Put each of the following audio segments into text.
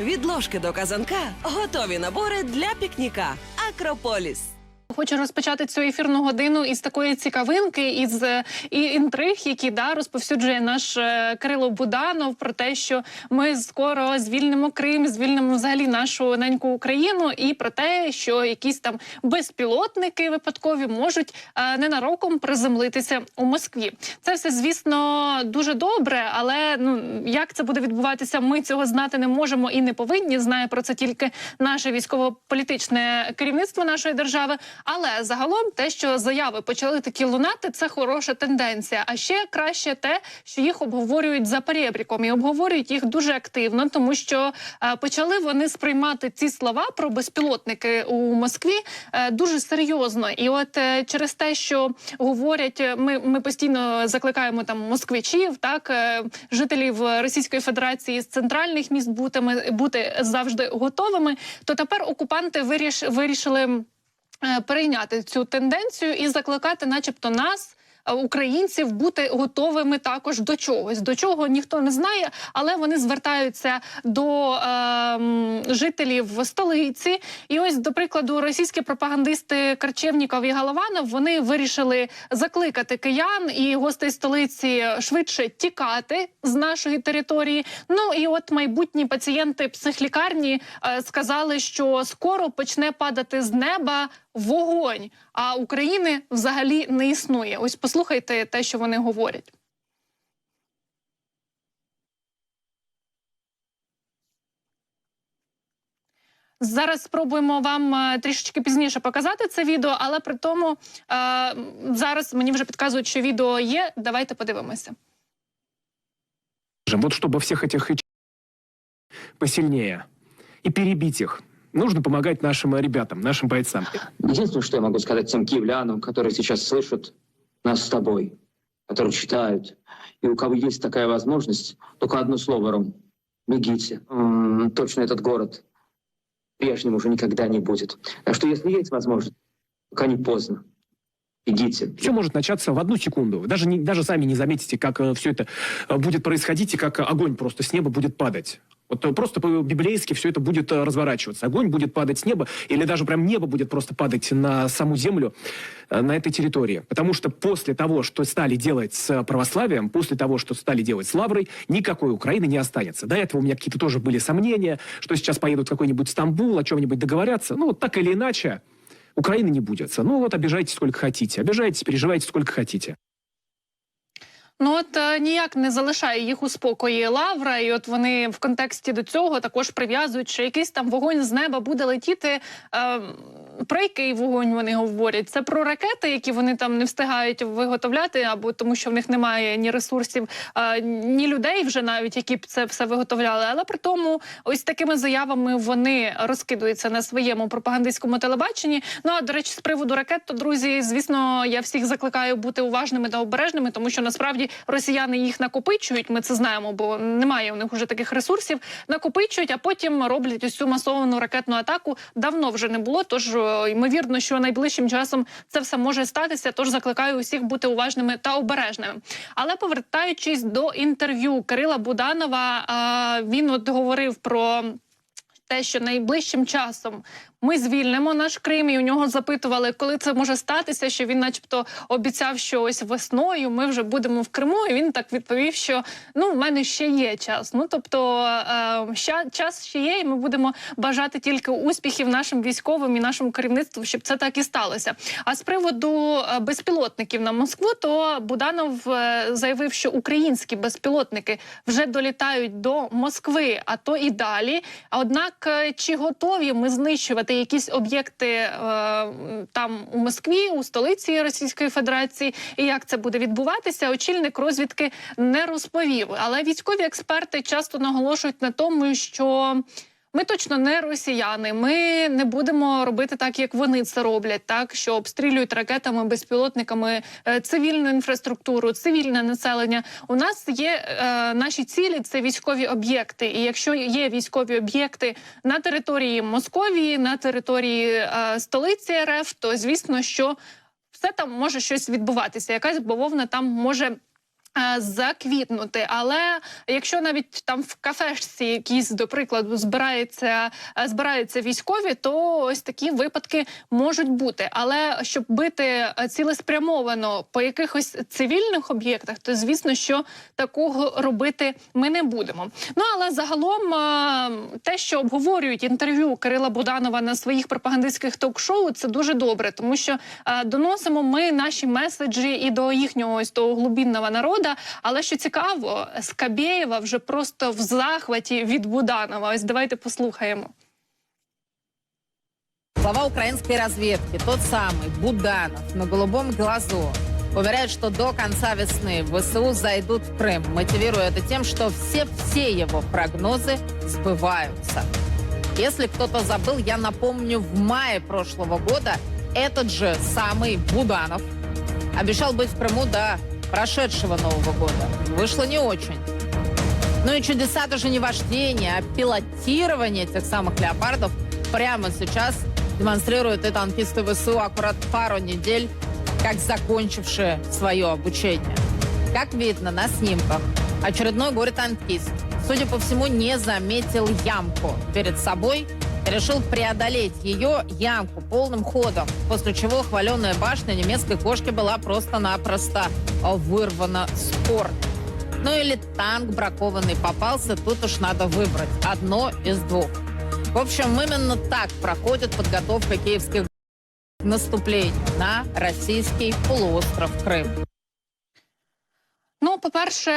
Від ложки до казанка готові набори для пікніка. Акрополіс. Хочу розпочати цю ефірну годину із такої цікавинки, із е, і інтриг, які да розповсюджує наш е, Кирило Буданов про те, що ми скоро звільнимо Крим, звільнимо взагалі нашу неньку Україну, і про те, що якісь там безпілотники випадкові можуть е, ненароком приземлитися у Москві. Це все, звісно, дуже добре, але ну як це буде відбуватися, ми цього знати не можемо і не повинні. Знає про це тільки наше військово-політичне керівництво нашої держави. Але загалом те, що заяви почали такі лунати, це хороша тенденція. А ще краще те, що їх обговорюють за перебріком і обговорюють їх дуже активно, тому що е, почали вони сприймати ці слова про безпілотники у Москві е, дуже серйозно. І от е, через те, що говорять, е, ми, ми постійно закликаємо там москвичів, так е, жителів Російської Федерації з центральних міст бути, бути завжди готовими. То тепер окупанти виріш, вирішили перейняти цю тенденцію і закликати, начебто, нас. Е, Українців бути готовими також до чогось, до чого ніхто не знає, але вони звертаються до е, жителів столиці. І ось, до прикладу, російські пропагандисти Карчевніков і Галаванов вони вирішили закликати киян і гостей столиці швидше тікати з нашої території. Ну і от майбутні пацієнти психлікарні е, сказали, що скоро почне падати з неба вогонь, а України взагалі не існує. Ось послухайте те, що вони говорять. Зараз спробуємо вам е, трішечки пізніше показати це відео, але при тому е, зараз мені вже підказують, що відео є. Давайте подивимося. Вот чтобы всех этих посильнее и перебить их. Нужно помогать нашим э, ребятам, нашим бойцам. Единственное, что я могу сказать тем киевлянам, которые сейчас слышат нас с тобой, которые читают, и у кого есть такая возможность, только одно слово, Ром, бегите. М, Точно этот город прежним уже никогда не будет. Так что если есть возможность, пока не поздно, бегите. Все может начаться в одну секунду. Вы Даже, не, даже сами не заметите, как все это э, будет происходить и как э, огонь просто с неба будет падать. Вот э, просто по-библейски все это будет э, разворачиваться. Огонь будет падать с неба, или даже прям небо будет просто падать на саму землю э, на этой территории. Потому что после того, что стали делать с православием, после того, что стали делать с Лаврой, никакой Украины не останется. До этого у меня какие-то тоже были сомнения, что сейчас поедут в какой-нибудь Стамбул, о чем-нибудь договорятся. Ну, вот так или иначе, Украины не будет. Ну вот обижайтесь сколько хотите. Обижайтесь, переживайте сколько хотите. Ну от е, ніяк не залишає їх у спокої Лавра, і от вони в контексті до цього також прив'язують, що якийсь там вогонь з неба буде летіти. Е, про який вогонь вони говорять? Це про ракети, які вони там не встигають виготовляти, або тому, що в них немає ні ресурсів, е, ні людей вже навіть, які б це все виготовляли. Але при тому, ось такими заявами вони розкидуються на своєму пропагандистському телебаченні. Ну а до речі, з приводу ракет, то друзі, звісно, я всіх закликаю бути уважними та обережними, тому що насправді росіяни їх накопичують. Ми це знаємо, бо немає у них уже таких ресурсів. Накопичують, а потім роблять ось цю масовану ракетну атаку. Давно вже не було. Тож ймовірно, що найближчим часом це все може статися. Тож закликаю усіх бути уважними та обережними. Але повертаючись до інтерв'ю Кирила Буданова, він от говорив про. Те, що найближчим часом ми звільнимо наш Крим, і у нього запитували, коли це може статися. Що він, начебто, обіцяв, що ось весною ми вже будемо в Криму. І він так відповів, що ну в мене ще є час. Ну тобто е, ща, час ще є, і ми будемо бажати тільки успіхів нашим військовим і нашому керівництву, щоб це так і сталося. А з приводу е, безпілотників на Москву, то Буданов е, заявив, що українські безпілотники вже долітають до Москви, а то і далі. Однак, е, чи готові ми знищувати якісь об'єкти е, там у Москві, у столиці Російської Федерації, і як це буде відбуватися? Очільник розвідки не розповів. Але військові експерти часто наголошують на тому, що ми точно не росіяни. Ми не будемо робити так, як вони це роблять, так що обстрілюють ракетами, безпілотниками е, цивільну інфраструктуру, цивільне населення. У нас є е, наші цілі це військові об'єкти. І якщо є військові об'єкти на території Московії, на території е, столиці РФ, то звісно, що все там може щось відбуватися. Якась бавовна там може Заквітнути, але якщо навіть там в кафешці якісь, до прикладу, збирається е, збираються військові, то ось такі випадки можуть бути. Але щоб бити е, цілеспрямовано по якихось цивільних об'єктах, то звісно, що такого робити ми не будемо. Ну але загалом е, те, що обговорюють інтерв'ю Кирила Буданова на своїх пропагандистських ток-шоу, це дуже добре, тому що е, доносимо ми наші меседжі і до їхнього ось того глубінного народу. Але що цікаво, Скабєєва вже просто в захваті від Буданова. Ось давайте послухаємо. Глава украинской разведки, тот самый Буданов на голубом глазу, уверяет, что до конца весны ВСУ зайдут в Крым, мотивируя это тем, что все-все его прогнозы сбываются. Если кто-то забыл, я напомню, в мае прошлого года этот же самый Буданов обещал быть в Крыму до прошедшего Нового года. Вышло не очень. Ну и чудеса даже не вождение, а пилотирование этих самых леопардов прямо сейчас демонстрируют и танкисты ВСУ аккурат пару недель, как закончившие свое обучение. Как видно на снимках, очередной горе-танкист, судя по всему, не заметил ямку перед собой решил преодолеть ее ямку полным ходом, после чего хваленая башня немецкой кошки была просто-напросто вырвана с корня. Ну или танк бракованный попался, тут уж надо выбрать одно из двух. В общем, именно так проходит подготовка киевских к наступлению на российский полуостров Крым. Ну, по-перше,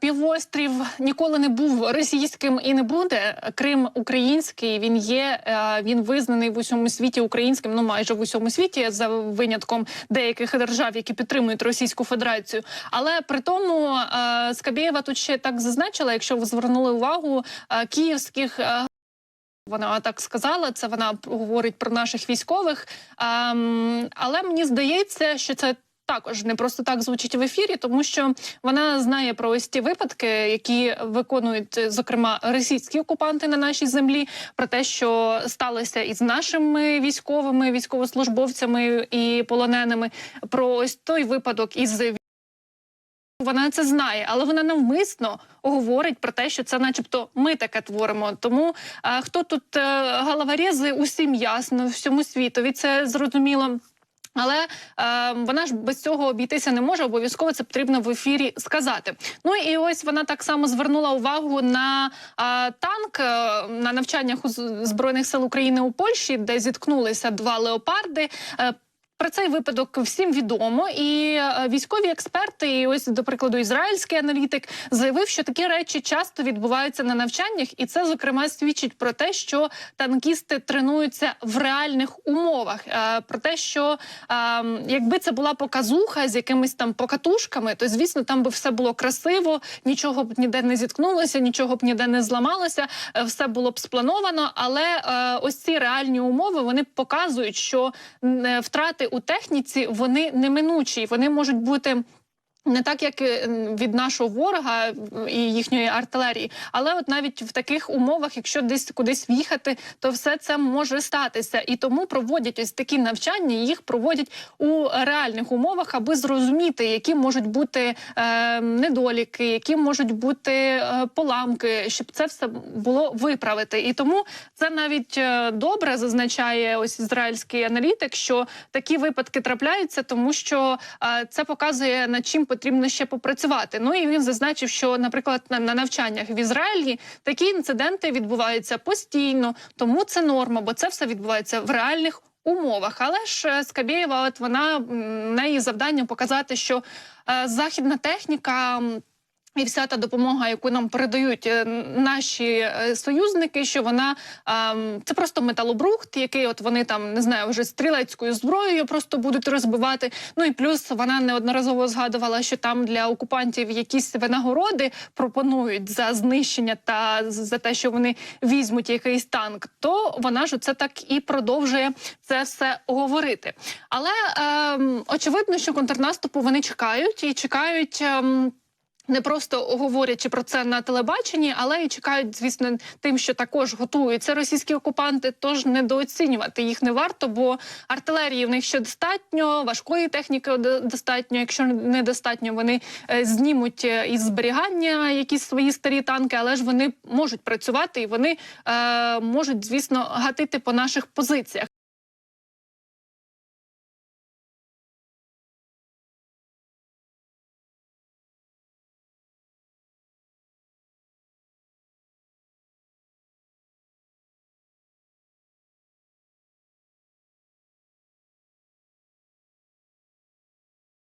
півострів ніколи не був російським і не буде. Крим український. Він є. е, Він визнаний в усьому світі українським. Ну майже в усьому світі, за винятком деяких держав, які підтримують Російську Федерацію. Але при тому е, Скабєєва тут ще так зазначила, якщо ви звернули увагу е, київських. Вона так сказала, це вона говорить про наших військових. Ем, але мені здається, що це також не просто так звучить в ефірі, тому що вона знає про ось ті випадки, які виконують зокрема російські окупанти на нашій землі, про те, що сталося із нашими військовими, військовослужбовцями і полоненими. Про ось той випадок із вона це знає, але вона навмисно говорить про те, що це, начебто, ми таке творимо. Тому а, хто тут е, головорези, усім ясно, всьому світові це зрозуміло. Але е, вона ж без цього обійтися не може. Обов'язково це потрібно в ефірі сказати. Ну і ось вона так само звернула увагу на е, танк е, на навчаннях у збройних сил України у Польщі, де зіткнулися два леопарди. Е, про цей випадок всім відомо, і е, військові експерти, і ось до прикладу, ізраїльський аналітик заявив, що такі речі часто відбуваються на навчаннях, і це зокрема свідчить про те, що танкісти тренуються в реальних умовах. Е, Про те, що е, якби це була показуха з якимись там покатушками, то звісно там би все було красиво, нічого б ніде не зіткнулося, нічого б ніде не зламалося, е, все було б сплановано. Але ось ці реальні умови вони показують, що втрати у техніці вони неминучі, вони можуть бути. Не так, як е, від нашого ворога і їхньої артилерії, але от навіть в таких умовах, якщо десь кудись в'їхати, то все це може статися. І тому проводять ось такі навчання. Їх проводять у реальних умовах, аби зрозуміти, які можуть бути е, недоліки, які можуть бути е, поламки, щоб це все було виправити. І тому це навіть е, добре зазначає ось ізраїльський аналітик, що такі випадки трапляються, тому що е, це показує над чим потрібно ще попрацювати. Ну і він зазначив, що, наприклад, на, на навчаннях в Ізраїлі такі інциденти відбуваються постійно, тому це норма, бо це все відбувається в реальних. Умовах, але ж е, Скабєєва, от вона неї завдання показати, що е, західна техніка і вся та допомога, яку нам передають е, наші е, союзники, що вона це просто металобрухт, який от вони там не знаю, вже стрілецькою зброєю просто будуть розбивати. Ну і плюс вона неодноразово згадувала, що там для окупантів якісь винагороди пропонують за знищення та за те, що вони візьмуть якийсь танк. То вона ж це так і продовжує це все говорити. Але ем, очевидно, що контрнаступу вони чекають і чекають. Ем, Не просто говорячи про це на телебаченні, але й чекають, звісно, тим, що також готуються російські окупанти. Тож недооцінювати їх не варто, бо артилерії в них ще достатньо, важкої техніки достатньо. Якщо недостатньо, вони е, знімуть е, із зберігання якісь свої старі танки, але ж вони можуть працювати і вони е, можуть, звісно, гатити по наших позиціях.